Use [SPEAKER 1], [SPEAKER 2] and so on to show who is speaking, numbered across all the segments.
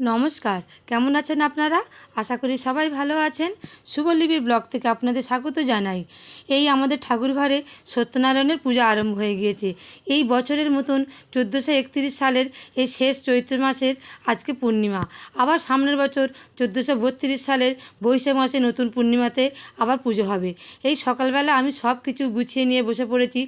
[SPEAKER 1] নমস্কার, কেমন আছেন আপনারা? আশা করি সবাই ভালো আছেন। শুভলিপির ব্লগ থেকে আপনাদের স্বাগত জানাই। এই আমাদের ঠাকুর ঘরে সত্যনারায়ণের পূজা আরম্ভ হয়ে গিয়েছে। এই বছরের মতন চোদ্দোশো একত্রিশ সালের এই শেষ চৈত্র মাসের আজকে পূর্ণিমা। আবার সামনের বছর চোদ্দোশো বত্রিশ সালের বৈশাখ মাসে নতুন পূর্ণিমাতে আবার পুজো হবে। এই সকালবেলা আমি সব কিছু গুছিয়ে নিয়ে বসে পড়েছি,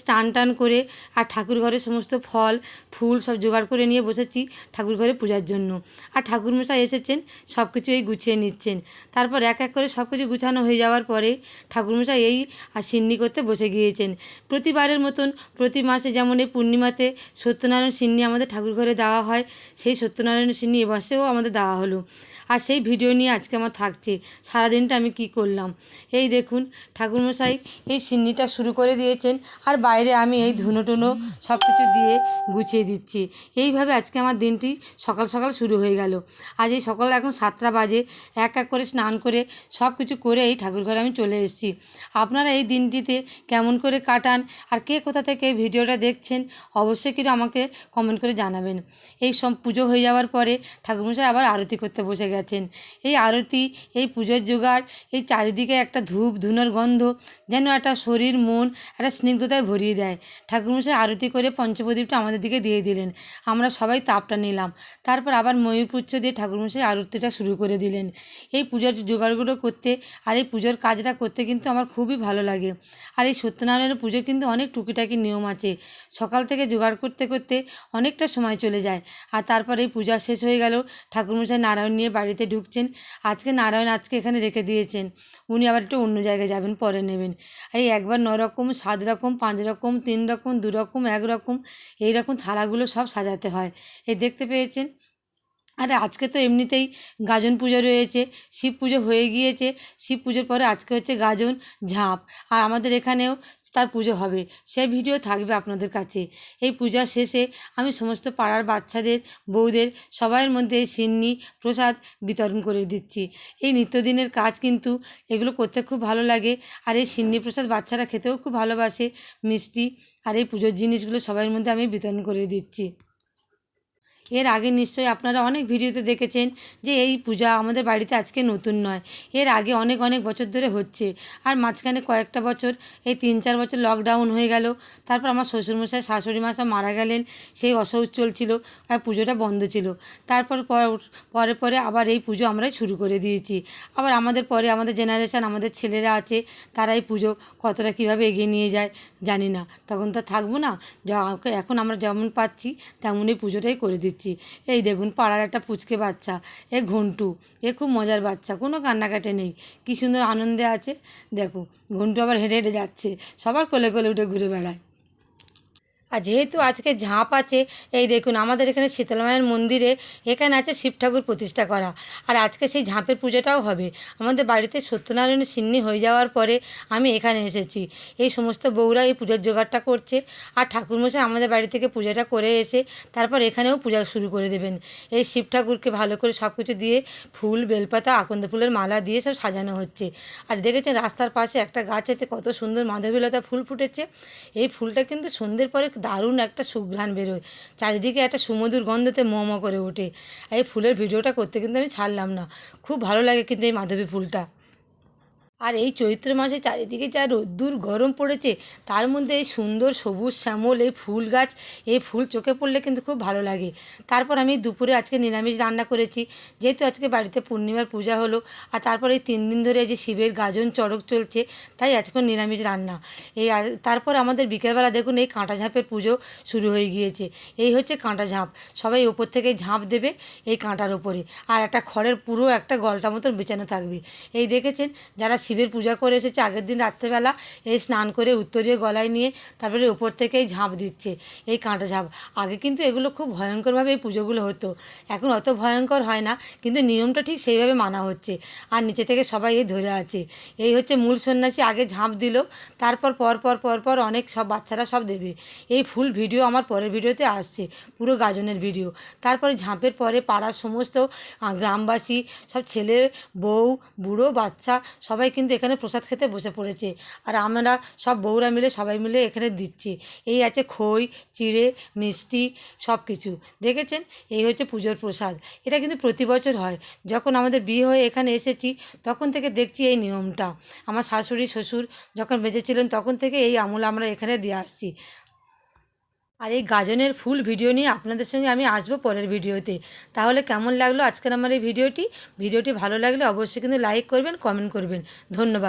[SPEAKER 1] স্নান টান করে, আর ঠাকুর ঘরে সমস্ত ফল, ফুল সব জোগাড় করে নিয়ে বসেছি ঠাকুর ঘরে পূজার জন্য। আর ঠাকুরমশাই এসেছেন সব কিছু এই গুছিয়ে নিচ্ছেন। তারপর এক এক করে সব কিছু গুছানো হয়ে যাওয়ার পরে ঠাকুরমশাই এই আর সিন্নি করতে বসে গিয়েছেন। প্রতিবারের মতন প্রতি মাসে যেমন এই পূর্ণিমাতে সত্যনারায়ণ সিন্নি আমাদের ঠাকুর ঘরে দেওয়া হয়, সেই সত্যনারায়ণ সিন্নি এবছরেও আমাদের দেওয়া হলো। আর সেই ভিডিও নিয়ে আজকে আমার থাকছে, সারাদিনটা আমি কি করলাম। এই দেখুন, ঠাকুরমশাই এই সিন্নিটা শুরু করে দিয়েছেন আর বাইরে আমি এই ধুনো টুনো সব কিছু দিয়ে গুছিয়ে দিচ্ছি। এইভাবে আজকে আমার দিনটি সকাল সকাল শুরু হয়ে গেল। আজ এই সকাল এখন সাতটা বাজে। এক এক করে স্নান করে সব কিছু করে এই ঠাকুর ঘরে আমি চলে এসেছি। আপনারা এই দিনটিতে কেমন করে কাটান আর কে কোথা থেকে এই ভিডিওটা দেখছেন অবশ্যই কিন্তু আমাকে কমেন্ট করে জানাবেন। এই সব পুজো হয়ে যাওয়ার পরে ঠাকুরমশাই আবার আরতি করতে বসে গেছেন। এই আরতি, এই পুজোর জোগাড়, এই চারিদিকে একটা ধূপ, ধুনোর গন্ধ যেন একটা শরীর, মন একটা স্নিগ্ধতায় ভরিয়ে দেয়। ঠাকুরমশাই আরতি করে পঞ্চপ্রদীপটা আমাদের দিকে দিয়ে দিলেন। আমরা সবাই তাপটা নিলাম। তারপর আবার ময়ূরপুচ্ছ দিয়ে ঠাকুরমশাই আরতিটা শুরু করে দিলেন। এই পূজার জোগাড়গুলো করতে আর এই পুজোর কাজটা করতে কিন্তু আমার খুবই ভালো লাগে। আর এই সত্যনারায়ণের পুজো কিন্তু অনেক টুকিটাকি নিয়ম আছে। সকাল থেকে জোগাড় করতে করতে অনেকটা সময় চলে যায়। আর তারপর এই পূজা শেষ হয়ে গেল, ঠাকুরমশাই নারায়ণ নিয়ে বাড়িতে ঢুকছেন। আজকে নারায়ণ আজকে এখানে রেখে দিয়েছেন। উনি আবার একটু অন্য জায়গায় যাবেন, পরে নেবেন। এই একবার ন রকম সাত রকম পাঁচ রকম তিন রকম দু রকম এক রকম এই রকম থালাগুলো সব সাজাতে হয়। এই দেখতে পেয়েছেন? আরে আজকে তো এমনিতেই গাজন পুজো রয়েছে, শিব পুজো হয়ে গিয়েছে, শিব পুজোর পরে আজকে হচ্ছে গাজন ঝাঁপ। আর আমাদের এখানেও তার পুজো হবে, সে ভিডিও থাকবে আপনাদের কাছে। এই পূজা শেষে আমি সমস্ত পাড়ার বাচ্চাদের, বউদের সবাইয়ের মধ্যে সিন্নি প্রসাদ বিতরণ করে দিচ্ছি। এই নিত্যদিনের কাজ কিন্তু এগুলো করতে খুব ভালো লাগে, আর এই সিন্নি প্রসাদ বাচ্চারা খেতেও খুব ভালোবাসে, মিষ্টি, আর এই পুজোর জিনিসগুলো সবাইয়ের মধ্যে আমি বিতরণ করে দিচ্ছি। এর আগে নিশ্চয়ই আপনারা অনেক ভিডিওতে দেখেছেন যে এই পূজা আমাদের বাড়িতে আজকে নতুন নয়। এর আগে অনেক অনেক বছর ধরে হচ্ছে। আর মাঝখানে কয়েকটা বছর, এই তিন, চার বছর লকডাউন হয়ে গেল। তারপর আমার শ্বশুরমশাই শাশুড়ি মা সব মারা গেলেন। সেই অসৌচ চলছিল আর পুজোটা বন্ধ ছিল। তারপর পর- পরে আবার এই পুজো আমরাই শুরু করে দিয়েছি। আবার আমাদের পরে আমাদের জেনারেশান আমাদের ছেলেরা আছে, তারা এই পুজো কতটা কীভাবে এগিয়ে নিয়ে যায় জানি না। তখন তো থাকব না। এখন আমরা যেমন পাচ্ছি, তেমনই পুজোটাই করে দিচ্ছি। এই দেখুন, পাড়ার একটা পুচকে বাচ্চা, এ ঘন্টু, এ খুব মজার বাচ্চা, কোনো কান্নাকাটি নেই, কী সুন্দর আনন্দে আছে। দেখো, ঘন্টু আবার হেঁটে হেঁটে যাচ্ছে, সবার কোলে কোলে উঠে ঘুরে বেড়ায়। আর যেহেতু আজকে ঝাঁপ আছে, এই দেখুন আমাদের এখানে শীতলা মায়ের মন্দিরে, এখানে আছে শিব ঠাকুর প্রতিষ্ঠা করা। আর আজকে সেই ঝাঁপের পুজোটাও হবে। আমাদের বাড়িতে সত্যনারায়ণের সিন্নি হয়ে যাওয়ার পরে আমি এখানে এসেছি। এই সমস্ত বউরা এই পুজোর জোগাড়টা করছে। আর ঠাকুরমশাই আমাদের বাড়ি থেকে পূজাটা করে এসে তারপর এখানেও পূজা শুরু করে দেবেন। এই শিব ঠাকুরকে ভালো করে সব কিছু দিয়ে ফুল, বেলপাতা, আকন্দ ফুলের মালা দিয়ে সব সাজানো হচ্ছে। আর দেখেছেন রাস্তার পাশে একটা গাছ গাছেতে কত সুন্দর মাধবীলতা ফুল ফুটেছে। এই ফুলটা কিন্তু সন্ধ্যের পরে দারুণ একটা সুঘ্রাণ বেরোয়। চারিদিকে একটা সুমধুর গন্ধতে মমো করে ওঠে। এই ফুলের ভিডিওটা করতে কিন্তু আমি ছাড়লাম না। খুব ভালো লাগে কিন্তু এই মাধবী ফুলটা। আর এই চৈত্র মাসে চারিদিকে যা রোদ্দুর, গরম পড়েছে, তার মধ্যে এই সুন্দর সবুজ শ্যামল, এই ফুল গাছ, এই ফুল চোখে পড়লে কিন্তু খুব ভালো লাগে। তারপর আমি দুপুরে আজকে নিরামিষ রান্না করেছি, যেহেতু আজকে বাড়িতে পূর্ণিমার পূজা হলো, আর তারপর এই তিন দিন ধরে যে শিবের গাজন চড়ক চলছে, তাই আজকে নিরামিষ রান্না। এই তারপর আমাদের বিকেলবেলা দেখুন এই কাঁটা ঝাঁপের পুজো শুরু হয়ে গিয়েছে। এই হচ্ছে কাঁটা ঝাঁপ, সবাই ওপর থেকে ঝাঁপ দেবে এই কাঁটার ওপরে, আর একটা খড়ের পুরো একটা গলটা মতন বেচানো থাকবে। এই দেখেছেন, যারা শিবের পূজা করে এসেছে। আগের দিন রাত্রেবেলা এই স্নান করে উত্তরীয় গলায় নিয়ে তারপরে ওপর থেকেই ঝাঁপ দিচ্ছে, এই কাঁটা ঝাঁপ। আগে কিন্তু এগুলো খুব ভয়ঙ্করভাবে এই পুজোগুলো হতো। এখন অত ভয়ঙ্কর হয় না, কিন্তু নিয়মটা ঠিক সেইভাবে মানা হচ্ছে। আর নিচে থেকে সবাই এই ধরে আছে। এই হচ্ছে মূল সন্ন্যাসী, আগে ঝাঁপ দিল, তারপর পর পর পর পর অনেক সব বাচ্চারা সব দেবে। এই ফুল ভিডিও আমার পরের ভিডিওতে আসছে, পুরো গাজনের ভিডিও। তারপরে ঝাঁপের পরে পাড়ার সমস্ত গ্রামবাসী, সব ছেলে, বউ, বুড়ো, বাচ্চা সবাই কিন্তু এখানে প্রসাদ খেতে বসে পড়েছে। আর আমরা সব বউরা মিলে, সবাই মিলে এখানে দিচ্ছি। এই আছে খই, চিড়ে, মিষ্টি সব কিছু দেখেছেন? এই হচ্ছে পুজোর প্রসাদ। এটা কিন্তু প্রতি বছর হয়। যখন আমাদের বিয়ে হয়ে এখানে এসেছি, তখন থেকে দেখছি এই নিয়মটা। আমার শাশুড়ি, শ্বশুর যখন বেঁচে ছিলেন, তখন থেকে এই আমল আমরা এখানে দিয়ে আসছি। আর এই গাজনের ফুল ভিডিও নিয়ে আপনাদের সঙ্গে আমি আসব পরের ভিডিওতে। তাহলে কেমন লাগল আজকের আমার এই ভিডিওটি? ভিডিওটি ভালো লাগলে অবশ্যই কিন্তু লাইক করবেন, কমেন্ট করবেন। ধন্যবাদ।